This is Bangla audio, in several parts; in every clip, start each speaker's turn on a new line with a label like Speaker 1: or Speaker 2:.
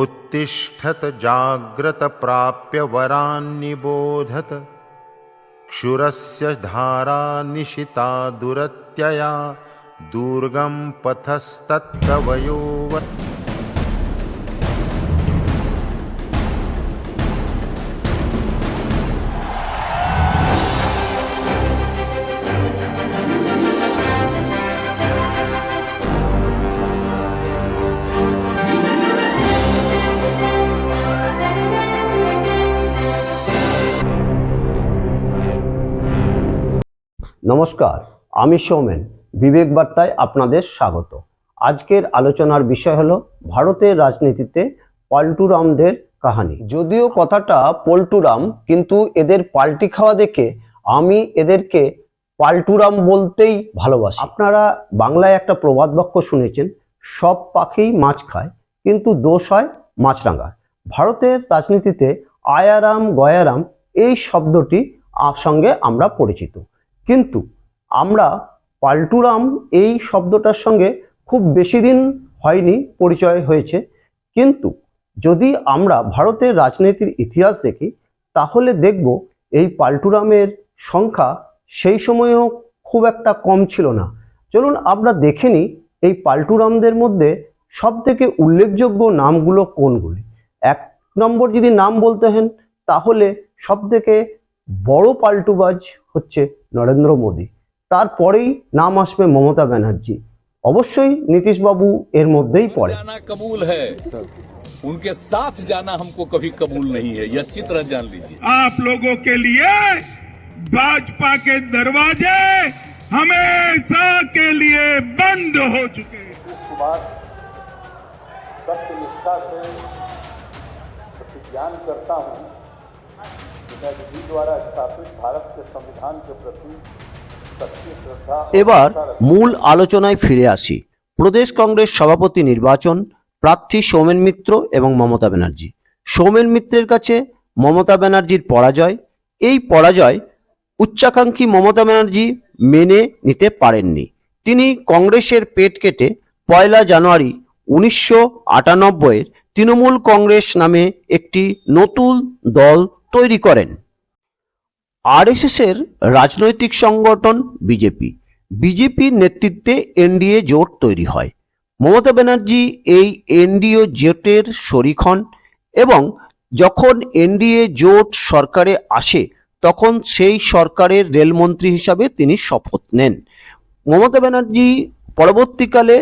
Speaker 1: उत्तिष्ठत जाग्रत प्राप्य वरान्निबोधत क्षुरस्य धारा निशिता दुरत्यया दुर्गं पथस्तत्तवयोवत्
Speaker 2: নমস্কার, আমি সৌমেন। বিবেক বার্তায় আপনাদের স্বাগত। আজকের আলোচনার বিষয় হলো ভারতের রাজনীতিতে পাল্টুরামদের কাহানি। যদিও কথাটা পল্টুরাম, কিন্তু এদের পাল্টি খাওয়া দেখে আমি এদেরকে পাল্টুরাম বলতেই ভালোবাসি। আপনারা বাংলায় একটা প্রবাদ বাক্য শুনেছেন, সব পাখিই মাছ খায়, কিন্তু দোষ হয় মাছরাঙার। ভারতের রাজনীতিতে আয়ারাম, গয়ারাম এই শব্দটি সঙ্গে আমরা পরিচিত। কিন্তু আমরা পাল্টুরাম এই শব্দটার সঙ্গে খুব বেশি দিন হয়নি পরিচয় হয়েছে। কিন্তু যদি আমরা ভারতের রাজনীতির ইতিহাস দেখি, তাহলে দেখব এই পাল্টুরামের সংখ্যা সেই সময়েও খুব একটা কম ছিল না। চলুন আমরা দেখে নিই এই পাল্টুরামদের মধ্যে সব থেকে উল্লেখযোগ্য নামগুলো কোনগুলি? এক নম্বর যদি নাম বলতে হেন, তাহলে সব থেকে বড় পাল্টুবাজ হচ্ছে নরেন্দ্র মোদী তারপরেই নাম আসবে মমতা ব্যানার্জি অবশ্যই নীতিশবাবু এর মধ্যেই পড়ে
Speaker 3: जाना कबूल है उनके साथ जाना हमको कभी कबूल नहीं है यह चित्र जान लीजिए
Speaker 4: आप लोगों के लिए भाजपा के दरवाजे हमेशा के लिए बंद हो चुके हैं
Speaker 5: कुमार सत्यनिष्ठा से प्रतिज्ञान करता हूं
Speaker 2: এবার মূল আলোচনায় ফিরে আসি। প্রদেশ কংগ্রেস সভাপতি নির্বাচন, প্রার্থী সৌমেন মিত্র এবং মমতা ব্যানার্জি। সৌমেন মিত্রের কাছে মমতা ব্যানার্জির পরাজয়। এই পরাজয় উচ্চাকাঙ্ক্ষী মমতা ব্যানার্জি মেনে নিতে পারেননি। তিনি কংগ্রেসের পেট কেটে পয়লা জানুয়ারি উনিশশো আটানব্বইয়ের তৃণমূল কংগ্রেস নামে একটি নতুন দল তৈরি করেন। আরএসএস এর রাজনৈতিক সংগঠন বিজেপি। বিজেপির নেতৃত্বে এনডিএ জোট তৈরি হয়। মমতা ব্যানার্জি এই এনডিও জোটের শরিক হন এবং যখন এনডিএ জোট সরকারে আসে, তখন সেই সরকারের রেলমন্ত্রী হিসাবে তিনি শপথ নেন। মমতা ব্যানার্জি পরবর্তীকালে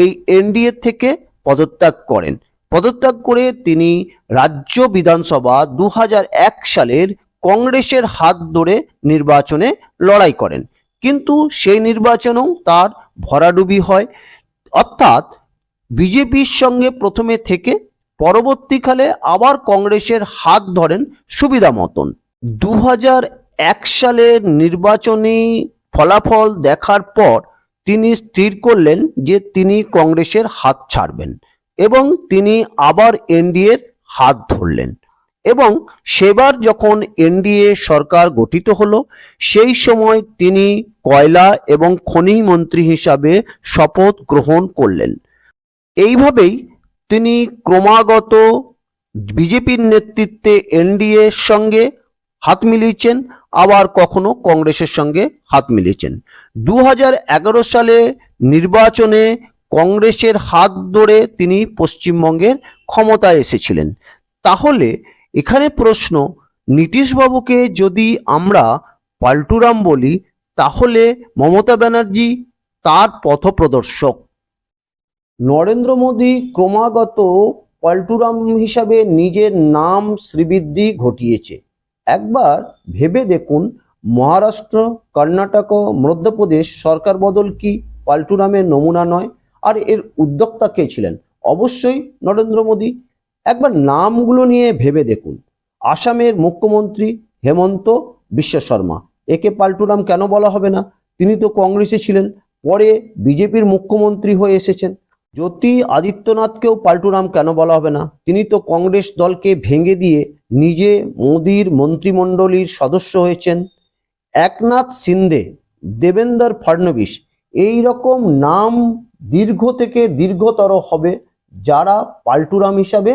Speaker 2: এই এনডিএ থেকে পদত্যাগ করেন। পদত্যাগ করে তিনি রাজ্য বিধানসভা দু হাজার এক সালের কংগ্রেসের হাত ধরে নির্বাচনে লড়াই করেন। কিন্তু সেই নির্বাচনেও তার ভরাডুবি হয়। অর্থাৎ বিজেপির সঙ্গে প্রথমে থেকে পরবর্তীকালে আবার কংগ্রেসের হাত ধরেন সুবিধা মতন। দু সালের নির্বাচনী ফলাফল দেখার পর তিনি স্থির করলেন যে তিনি কংগ্রেসের হাত ছাড়বেন। এবং তিনি আবার এনডিএর হাত ধরলেন। এবং সেবার যখন এনডিএ সরকার গঠিত হলো, সেই সময় তিনি কয়লা এবং খনি মন্ত্রী হিসাবে শপথ গ্রহণ করলেন। এইভাবেই তিনি ক্রমাগত বিজেপির নেতৃত্বে এনডিএর সঙ্গে হাত মিলিয়েছেন, আবার কখনো কংগ্রেসের সঙ্গে হাত মিলিয়েছেন। দু হাজার এগারো সালে নির্বাচনে কংগ্রেসের হাত ধরে তিনি পশ্চিমবঙ্গের ক্ষমতায় এসেছিলেন। তাহলে এখানে প্রশ্ন, নীতিশবাবুকে যদি আমরা পাল্টুরাম বলি, তাহলে মমতা ব্যানার্জি তার পথপ্রদর্শক। নরেন্দ্র মোদী ক্রমাগত পাল্টুরাম হিসাবে নিজের নাম শ্রীবৃদ্ধি ঘটিয়েছে। একবার ভেবে দেখুন, মহারাষ্ট্র, কর্ণাটক, মধ্যপ্রদেশ সরকার বদল কি পাল্টুরামের নমুনা নয়? আর এর উদ্যোক্তা কে ছিলেন? অবশ্যই নরেন্দ্র মোদী। একবার নামগুলো নিয়ে ভেবে দেখুন। আসামের মুখ্যমন্ত্রী হেমন্ত বিশ্ব শর্মা। একে পাল্টুরাম কেন বলা হবে না? তিনি তো কংগ্রেসে ছিলেন। পরে বিজেপির মুখ্যমন্ত্রী হয়ে এসেছেন। জ্যোতি আদিত্যনাথকেও পাল্টুরাম কেন বলা হবে না? তিনি তো কংগ্রেস দলকে ভেঙে দিয়ে নিজে মোদির মন্ত্রিমণ্ডলীর সদস্য হয়েছেন। একনাথ সিন্ধে দেবেন্দর ফডনবিস এই রকম নাম দীর্ঘ থেকে দীর্ঘতর হবে যারা পাল্টুরাম হিসাবে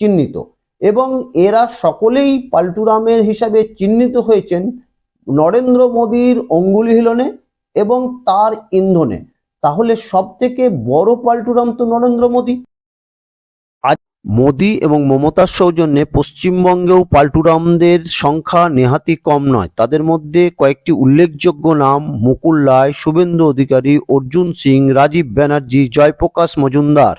Speaker 2: চিহ্নিত। এবং এরা সকলেই পাল্টুরামের হিসাবে চিহ্নিত হয়েছেন নরেন্দ্র মোদীর অঙ্গুলি হিলনে এবং তার ইন্ধনে। তাহলে সব থেকে বড় পাল্টুরাম তো নরেন্দ্র মোদী। মোদী এবং মমতার সৌজন্যে পশ্চিমবঙ্গেও পাল্টুরামদের সংখ্যা নেহাতি কম নয়। তাদের মধ্যে কয়েকটি উল্লেখযোগ্য নাম মুকুল রায়, শুভেন্দু অধিকারী, অর্জুন সিং, রাজীব ব্যানার্জি, জয়প্রকাশ মজুমদার।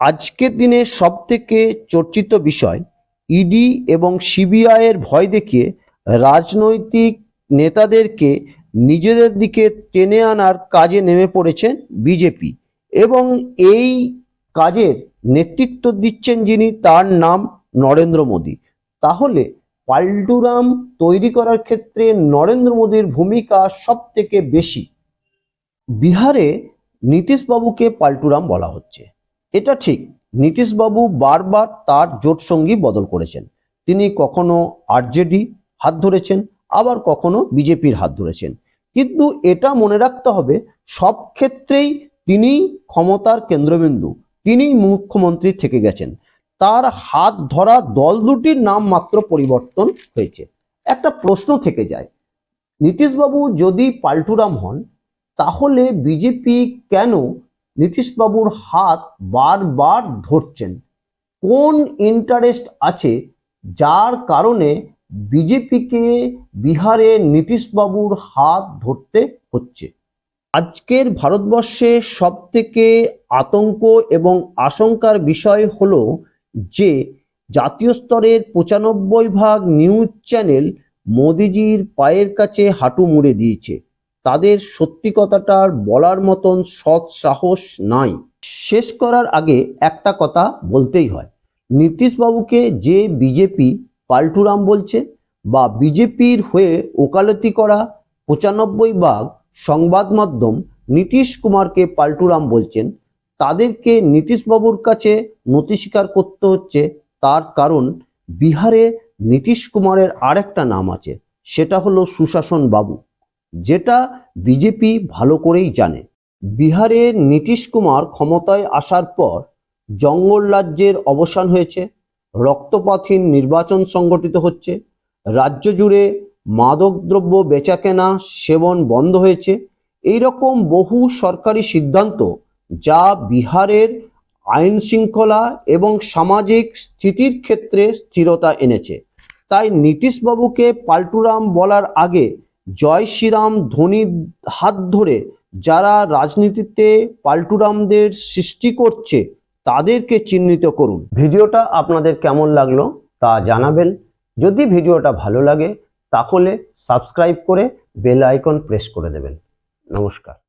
Speaker 2: আজকের দিনে সব থেকে চর্চিত বিষয়, ইডি এবং সিবিআই এর ভয় দেখিয়ে রাজনৈতিক নেতাদেরকে নিজেদের দিকে টেনে আনার কাজে নেমে পড়েছেন বিজেপি। এবং এই কাজের নেতৃত্ব দিচ্ছেন যিনি, তার নাম নরেন্দ্র মোদী। তাহলে পাল্টুরাম তৈরি করার ক্ষেত্রে নরেন্দ্র মোদীর ভূমিকা সব থেকে বেশি? বিহারে নীতিশবাবুকে পাল্টুরাম বলা হচ্ছে। এটা ঠিক, নীতিশবাবু বারবার তার জোটসঙ্গী বদল করেছেন। তিনি কখনো আরজেডি হাত ধরেছেন, আবার কখনো বিজেপির হাত ধরেছেন। কিন্তু এটা মনে রাখতে হবে, সব ক্ষেত্রেই তিনি ক্ষমতার কেন্দ্রবিন্দু। তিনি মুখ্যমন্ত্রী থেকে গেছেন। তার হাত ধরা দল দুটির নাম মাত্র পরিবর্তন হয়েছে। একটা প্রশ্ন থেকে যায়, নীতিশবাবু যদি পাল্টুরাম হন, তাহলে বিজেপি কেন নীতিশবাবুর হাত বারবার ধরছেন? কোন ইন্টারেস্ট আছে যার কারণে বিজেপিকে বিহারে নীতিশবাবুর হাত ধরতে হচ্ছে? আজকের ভারতবর্ষে সব থেকে আতঙ্ক এবং আশঙ্কার বিষয় হল যে জাতীয় স্তরের পঁচানব্বই ভাগ নিউজ চ্যানেল মোদিজির পায়ের কাছে হাঁটু মুড়ে দিয়েছে। তাদের সত্যি কথাটার বলার মতন সৎ সাহস নাই। শেষ করার আগে একটা কথা বলতেই হয়। নীতিশবাবুকে যে বিজেপি পাল্টুরাম বলছে বা বিজেপির হয়ে ওকালতি করা পঁচানব্বই ভাগ সংবাদ মাধ্যম নীতিশ কুমারকে পাল্টুরাম বলছেন, তাদেরকে নীতিশবাবুর কাছে নতি স্বীকার করতে হচ্ছে, তার কারণ বিহারে নীতিশ কুমারের আরেকটা নাম আছে, সেটা হলো সুশাসন বাবু, যেটা বিজেপি ভালো করেই জানে। বিহারে নীতিশ কুমার ক্ষমতায় আসার পর জঙ্গল রাজ্যের অবসান হয়েছে, রক্তপাতহীন নির্বাচন সংগঠিত হচ্ছে, রাজ্য জুড়ে মাদকদ্রব্য বেচাকেনা সেবন বন্ধ হয়েছে। এই রকম বহু সরকারি সিদ্ধান্ত যা বিহারের আইন শৃঙ্খলা এবং সামাজিক স্থিতির ক্ষেত্রে স্থিরতা এনেছে। তাই নীতিশবাবুকে পাল্টুরাম বলার আগে জয় শ্রীরাম ধোনির হাত ধরে যারা রাজনীতিতে পাল্টুরামদের সৃষ্টি করছে তাদেরকে চিহ্নিত করুন। ভিডিওটা আপনাদের কেমন লাগল তা জানাবেন। যদি ভিডিওটা ভালো লাগে তাহলে সাবস্ক্রাইব করে বেল আইকন প্রেস করে দেবেন। নমস্কার।